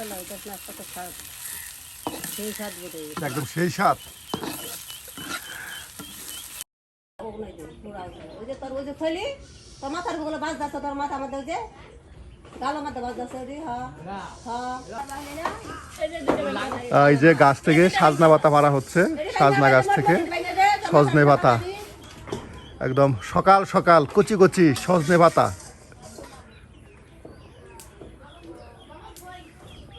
না কত স্বাদ সেই স্বাদ বোধ একদম সেই স্বাদ। ওই যে তোর ওই যে খৈলি তোর মাথারগুলো বাজ দাস তোর মাথা মধ্যে ওই যে এই যে গাছ থেকে সাজনা পাতা মারা হচ্ছে সাজনা গাছ থেকে সজনে পাতা। একদম সকাল সকাল কচি কচি সজনে পাতা।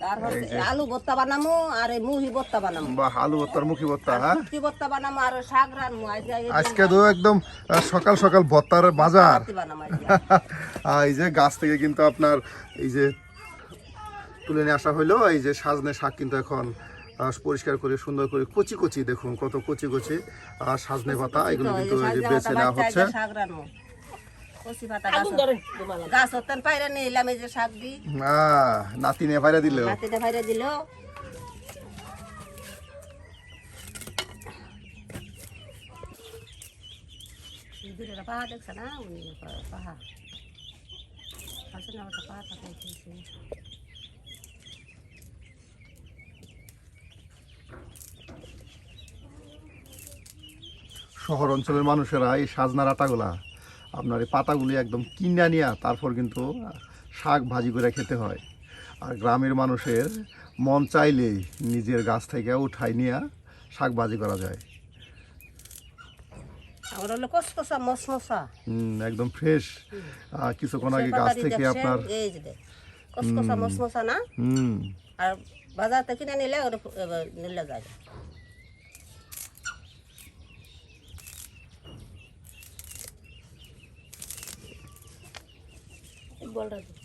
আলু ভর্তা বানামু আর এই মুহি ভর্তা বানামু। বা আলু ভর্তার মুখি ভর্তা হ্যাঁ? শুটকি ভর্তা বানামু আর শাক রানমু। আজকে তো একদম সকাল সকাল ভর্তার বাজার। এই যে গাছ থেকে কিন্তু আপনার এই যে তুলে নিয়ে আসা হলো এই যে সাজনে শাক কিন্তু এখন পরিষ্কার করে সুন্দর করে কচি কচি দেখুন কত কচি কচি আর সাজনে পাতা এগুলো কিন্তু বেছে নেওয়া হচ্ছে। কচি পাতা গাছ গাছ হতেন পাইরা নিলাম এই যে শাক দি আহ, নাতি দিল। হাতিতে ভাইরা দিল। পাহা দেখছে না? উনি পাহা আছে না ওটা পাহা থাকে শহর অঞ্চলের মানুষেরা এই সাজনার আটাগুলা আপনার এই পাতাগুলি একদম কিনা নিয়ে তারপর কিন্তু শাক ভাজি করে খেতে হয়। আর গ্রামের মানুষের মন চাইলেই নিজের গাছ থেকে উঠাই নিয়ে শাক ভাজি করা যায়। হুম, একদম ফ্রেশ। কিছুক্ষণ আগে গাছ থেকে আপনার হুম। আর বাজার থেকে কিনে নিলে নিলে যায়। বলটা দে।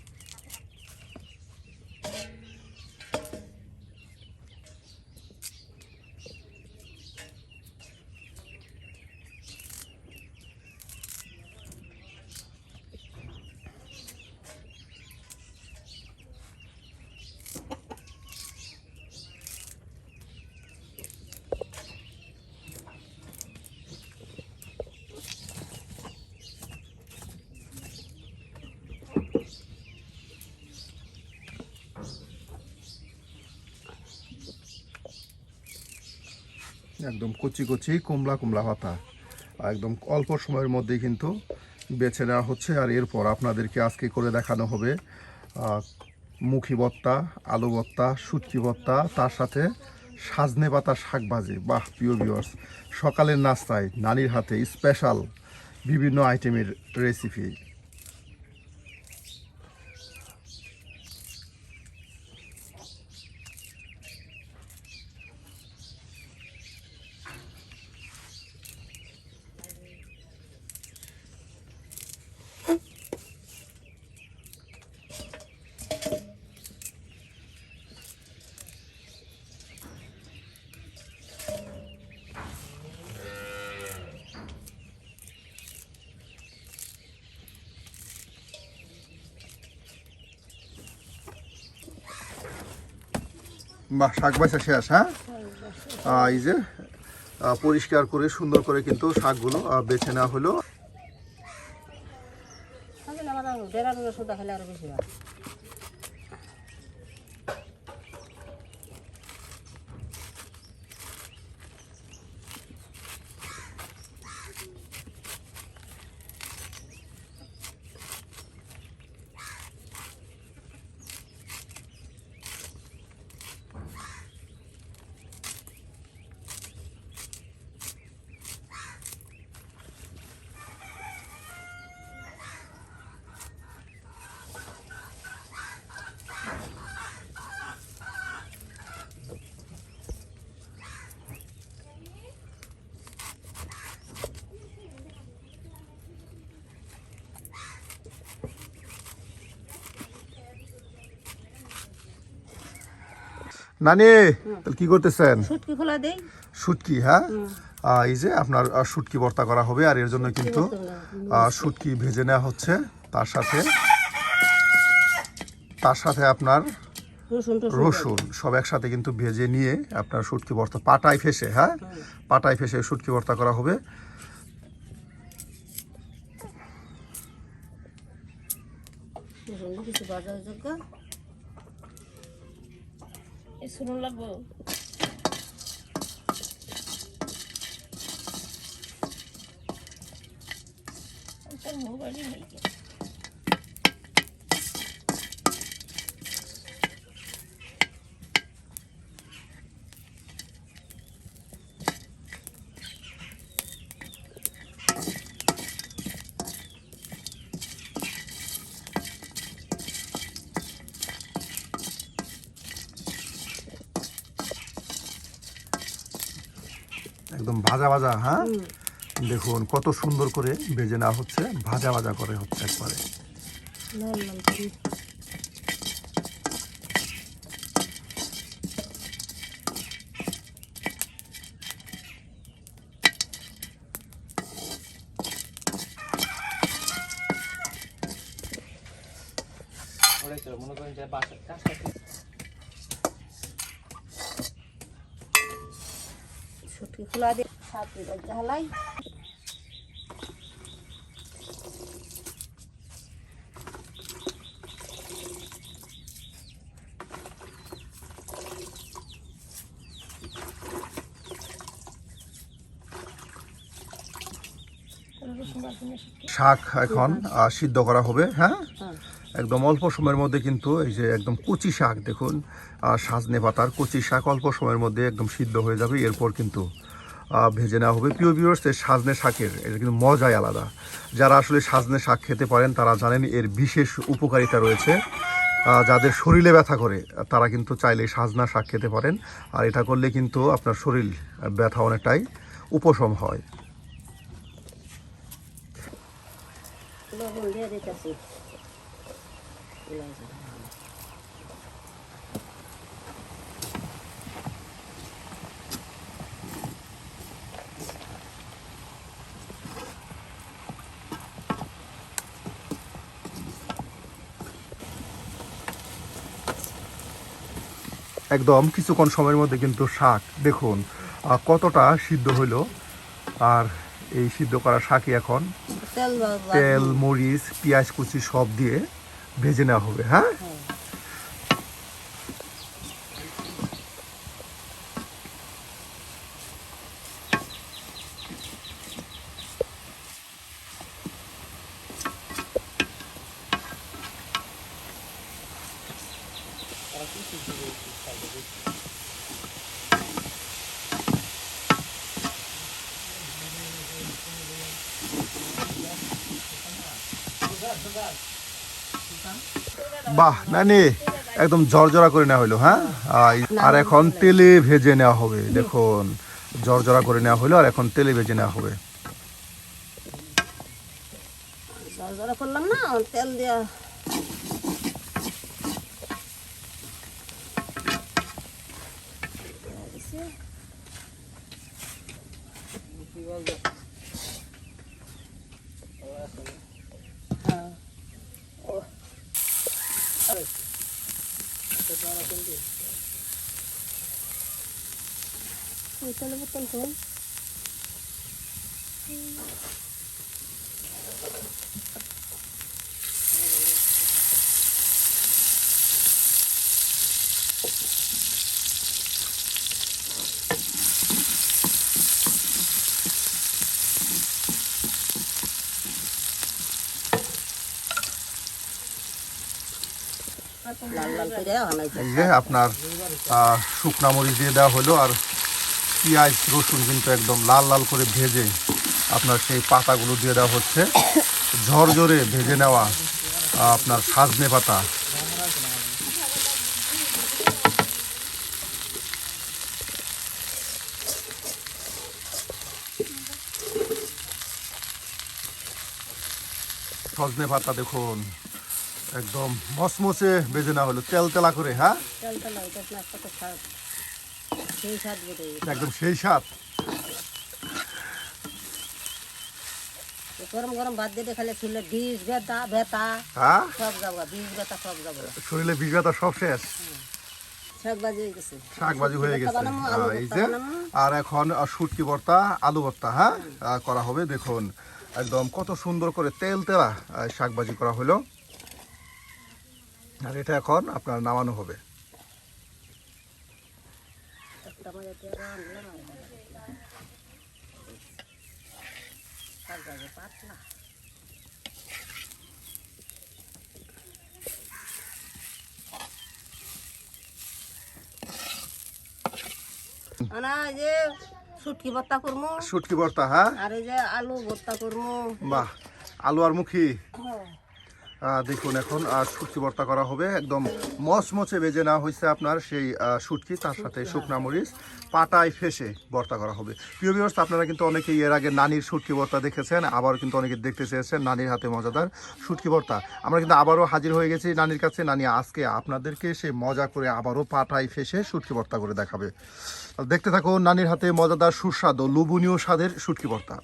একদম কচি কচি কমলা কমলা পাতা। একদম অল্প সময়ের মধ্যেই কিন্তু বেছে নেওয়া হচ্ছে। আর এরপর আপনাদেরকে আজকে করে দেখানো হবে মুখি ভর্তা, আলু ভর্তা, সুটকি ভর্তা, তার সাথে সাজনে পাতা শাক ভাজি বাহ, প্রিয় ভিউয়ার্স সকালের নাস্তায় নানির হাতে স্পেশাল বিভিন্ন আইটেমের রেসিপি বাহ শাক বাছা শেষ হ্যাঁ? এই যে পরিষ্কার করে, সুন্দর করে কিন্তু শাকগুলো বেছে নেওয়া হলো। নানি তাহলে কি করতেছেন? সুটকি খোলা দেই। শুটকি হ্যাঁ? এই যে আপনার শুটকি ভর্তা করা হবে আর এর জন্য কিন্তু শুটকি ভেজে নেওয়া হচ্ছে। তার সাথে তার সাথে আপনার রসুন সব একসাথে কিন্তু ভেজে নিয়ে আপনার শুটকি ভর্তা পাটায় ফেসে হ্যাঁ? পাটায় ফেসে শুটকি ভর্তা করা হবে। কিছু শুনুন লাগবো? মোবাইলে নেই। একদম ভাজা ভাজা হ্যাঁ? দেখুন, কত সুন্দর করে ভেজে নেওয়া হচ্ছে, ভাজা ভাজা করে হচ্ছে একবারে। মনে করেন যে বাসার কাজটা কি শুটকি খোলা দিয়ে জ্বালাই। শাক এখন সিদ্ধ করা হবে হ্যাঁ? হ্যাঁ। একদম অল্প সময়ের মধ্যে কিন্তু এই যে একদম কচি শাক দেখুন সাজনে পাতার কচি শাক অল্প সময়ের মধ্যে একদম সিদ্ধ হয়ে যাবে, এরপর কিন্তু ভেজে নেওয়া হবে। প্রিয় ভিউয়ার্স এই সাজনে শাকের, এটা কিন্তু মজাই আলাদা। যারা আসলে সাজনে শাক খেতে পারেন, তারা জানেন এর বিশেষ উপকারিতা রয়েছে। যাদের শরীরে ব্যথা করে, তারা কিন্তু চাইলে সাজনা শাক খেতে পারেন। আর এটা করলে কিন্তু আপনার শরীর ব্যথা অনেকটাই উপশম হয়। লবণ একদম কিছুক্ষণ সময়ের মধ্যে কিন্তু শাক দেখুন কতটা সিদ্ধ হইল। আর এই সিদ্ধ করা শাকই এখন তেল তেল মরিচ পেঁয়াজ কুচি সব দিয়ে ভেজে নেওয়া হবে হ্যাঁ। হ্যাঁ। বাহ, নানি, একদম জর্জরা করে নেওয়া হলো হ্যাঁ আর- এখন তেলে ভেজে নেওয়া হবে, দেখুন জর্জরা করে নেওয়া হলো, আর এখন তেলে ভেজে নেওয়া হবে জর্জরা করলাম না, তেল ওই তেলে বোতল কোন লাল লাল করে বানাইছে এই যে আপনার আহ, শুকনা মরিচ দিয়ে দেওয়া হলো আর পেঁয়াজ, রসুন কিন্তু একদম লাল লাল করে ভেজে আপনার সেই পাতাগুলো দিয়ে দেওয়া হচ্ছে। ঝরঝরে ভেজে নেওয়া আপনার সাজনে পাতা। সজনে পাতা দেখুন, একদম মসমসে ভেজে না হলো। তেল তেলা করে হ্যাঁ? তেল তেল হইতেছে না কত খারাপ সেই স্বাদ বটে একদম সেই স্বাদ। গরম গরম ভাত দিয়ে খালে বিষ ব্যথা ব্যথা। হ্যাঁ? সব যাব বিষ ব্যথা সব যাব। শরীরে বিষ ব্যথা সব শেষ। হয়ে গেছে। হয়ে এই যে আর এখন শুটকি ভর্তা আলু ভর্তা হ্যাঁ? করা হবে দেখুন। একদম কত সুন্দর করে তেল তেলা আহ, শাক ভাজি করা হলো। আর এটা এখন আপনার নামানো হবে একটা মজা দিয়ে রান্না শাক বাজি পাতলা আনা এই যে শুটকি ভর্তা করব শুটকি ভর্তা হ্যাঁ? আর এই যে আলু ভর্তা করব বাহ আলু আর মুখি। আহ, দেখুন এখন শুটকি ভর্তা করা হবে। একদম মচমচে বেজে না হয়েছে আপনার সেই শুটকি তার সাথে শুকনা মরিচ পাটায় ফেসে ভর্তা করা হবে। প্রিয় বিবর্স আপনারা কিন্তু অনেকেই এর আগে নানির শুটকি ভর্তা দেখেছেন আবার কিন্তু অনেকে দেখতে চেয়েছেন নানির হাতে মজাদার শুটকি ভর্তা। আমরা কিন্তু আবারও হাজির হয়ে গেছি নানির কাছে। নানি আজকে আপনাদেরকে সে মজা করে আবারও পাটায় ফেসে শুটকি ভর্তা করে দেখাবে। দেখতে থাকুন নানির হাতে মজাদার সুস্বাদু লুবনীয় স্বাদের শুটকি ভর্তা।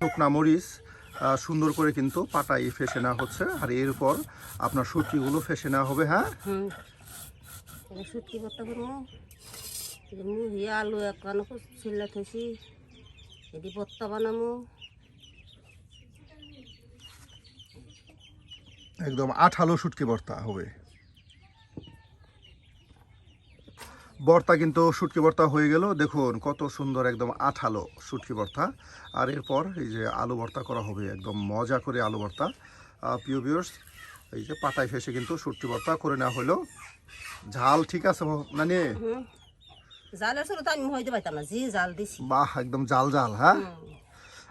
শুকনা মরিচ সুন্দর করে কিন্তু পাটায় ফেসে নেওয়া হচ্ছে। আর এরপর আপনার শুটকিগুলো ফেসে নেওয়া হবে হ্যাঁ? ভর্তা করব এই মুহি আলু একানো ছিল্লা থইছি। এটি ভর্তা বানামো। একদম আঠালো শুটকি ভর্তা হবে। ভর্তা কিন্তু শুটকি ভর্তা হয়ে গেল। দেখুন কত সুন্দর একদম আঠালো শুটকি ভর্তা আর এরপর এই যে আলু ভর্তা করা হবে একদম মজা করে আলু ভর্তা প্রিয় ভিউয়ার্স এই যে পাতায় ফেসে কিন্তু শুটকি ভর্তা করে নেওয়া হলো। ঝাল ঠিক আছে নানি? হুম। জালের শুরু তো আমি হইতে পারতাম না যে জাল দিছি। বাহ একদম জাল জাল হ্যাঁ?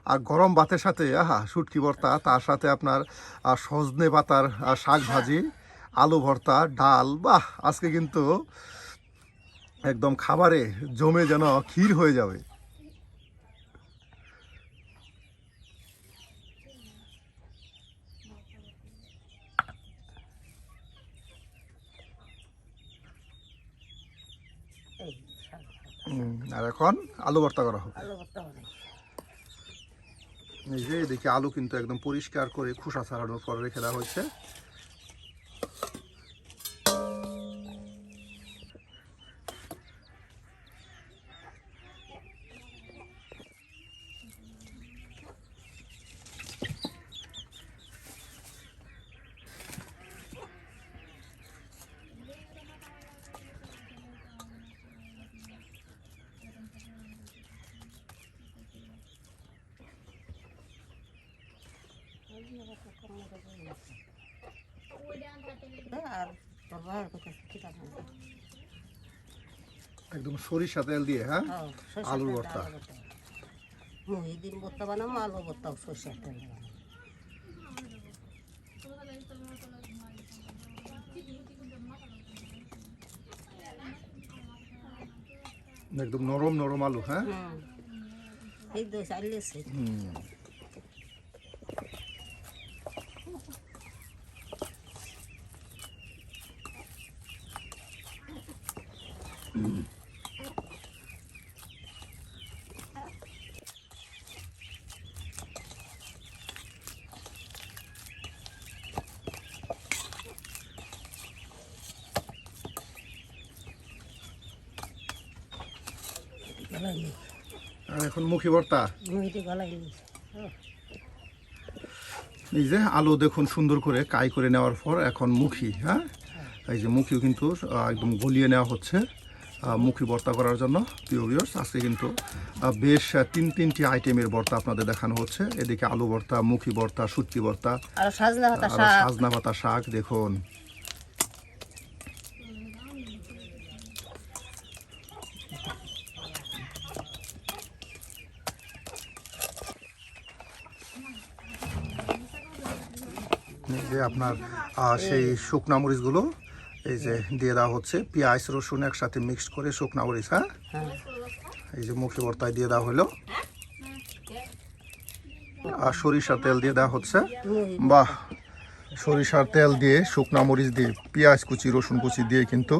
আর গরম ভাতের সাথে আহা শুটকি ভর্তা তার সাথে আপনার সজনে পাতার শাক ভাজি আলু ভর্তা ডাল বাহ আজকে কিন্তু একদম খাবারে জমে যেন ক্ষীর হয়ে যাবে। আর এখন আলু ভর্তা করা হবে। এই যে এদিকে আলু কিন্তু একদম পরিষ্কার করে খোসা ছাড়ানোর পর রেখে দেওয়া হয়েছে। একদম সরিষা তেল দিয়ে হ্যাঁ হ্যাঁ, আলুর ভর্তা। আলু ভর্তা। দিন ভর্তা বানাবো আলু ভর্তাও সরষের তেল একদম নরম নরম আলু হ্যাঁ এই তো চালিয়েছে হুম। এখন মুখি ভর্তা। এই যে আলু দেখুন সুন্দর করে কাই করে নেওয়ার পর এখন মুখি হ্যাঁ? এই যে মুখিও কিন্তু একদম গলিয়ে নেওয়া হচ্ছে মুখি ভর্তা করার জন্য। প্রিয় ভিউয়ার্স আজকে কিন্তু বেশ তিন তিনটি আইটেমের ভর্তা আপনাদের দেখানো হচ্ছে। এদিকে আলু ভর্তা মুখি ভর্তা ভর্তা পাতা আর শাক। সাজনা পাতা শাক দেখুন। আপনার সেই শুকনা মরিচগুলো, এই যে দিয়ে দেওয়া হচ্ছে। পেঁয়াজ, রসুন একসাথে মিক্স করে শুকনা মরিচ হ্যাঁ? এই যে মুখি ভর্তায় দিয়ে দেওয়া হলো। আর সরিষার তেল দিয়ে দেওয়া হচ্ছে। বাহ! সরিষার তেল দিয়ে শুকনা মরিচ দিয়ে, পেঁয়াজ কুচি, রসুন কুচি দিয়ে কিন্তু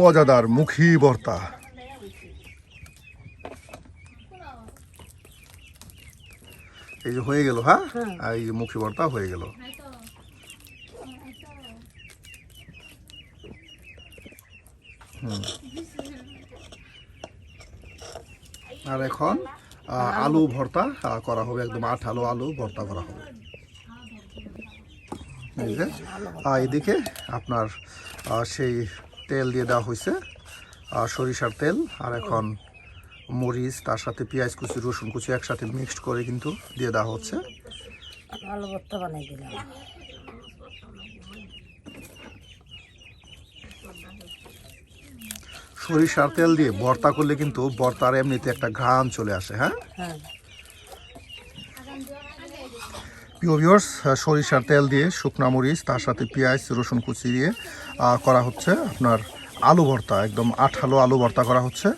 মজাদার মুখী ভর্তা এই যে হয়ে গেল হ্যাঁ? আর এই যে মুখী ভর্তা হয়ে গেল। হুম। আর এখন আলু ভর্তা করা হবে একদম আঠালো আলু ভর্তা করা হবে। এই যে এদিকে আপনার সেই তেল দিয়ে দেওয়া হয়েছে সরিষার তেল আর এখন মরিচ তার সাথে পেঁয়াজ কুচি রসুন কুচি একসাথে মিক্সড করে কিন্তু দিয়ে দেওয়া হচ্ছে। আলু ভর্তা বানাই দিলাম। সরিষার তেল দিয়ে ভর্তা করলে কিন্তু ভর্তার এমনিতে একটা ঘ্রাণ চলে আসে হ্যাঁ? হ্যাঁ। প্রিয় ভিউয়ার্স সরিষার তেল দিয়ে শুকনা মরিচ তার সাথে পেঁয়াজ রসুন কুচি দিয়ে করা হচ্ছে আপনার আলু ভর্তা একদম আঠালো আলু ভর্তা করা হচ্ছে।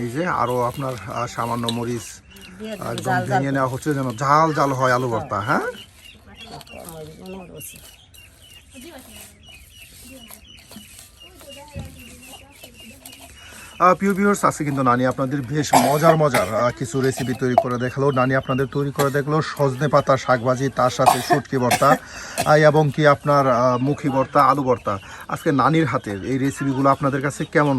এই যে আরও আপনার সামান্য মরিচ একদম ভেঙে নেওয়া হচ্ছে যেন ঝাল ঝাল হয় আলু ভর্তা হ্যাঁ? প্রিয় ভিউয়ার্স আজকে কিন্তু নানি আপনাদের বেশ মজার মজার কিছু রেসিপি তৈরি করে দেখাল। নানি আপনাদের তৈরি করে দেখল সজনে পাতা শাকভাজি তার সাথে শুটকি ভর্তা এবং কি আপনার মুখি ভর্তা আলু ভর্তা। আজকে নানির হাতের এই রেসিপিগুলো আপনাদের কাছে কেমন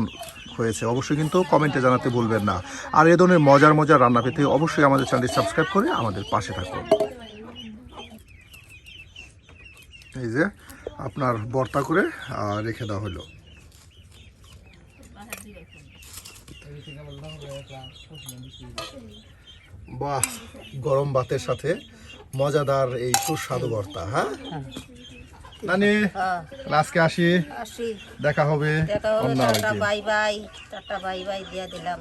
হয়েছে, অবশ্যই কিন্তু কমেন্টে জানাতে ভুলবেন না। আর এ ধরনের মজার মজার রান্না পেতে অবশ্যই আমাদের চ্যানেলটি সাবস্ক্রাইব করে আমাদের পাশে থাকুন। এই যে আপনার বর্তা করে রেখে দেওয়া হলো। বাহ, গরম ভাতের সাথে মজাদার এই সুস্বাদু ভর্তা হ্যাঁ? নানি আজকে আসি। আসি। দেখা হবে। দেখা হবে tata bye bye tata bye bye দিয়ে দিলাম।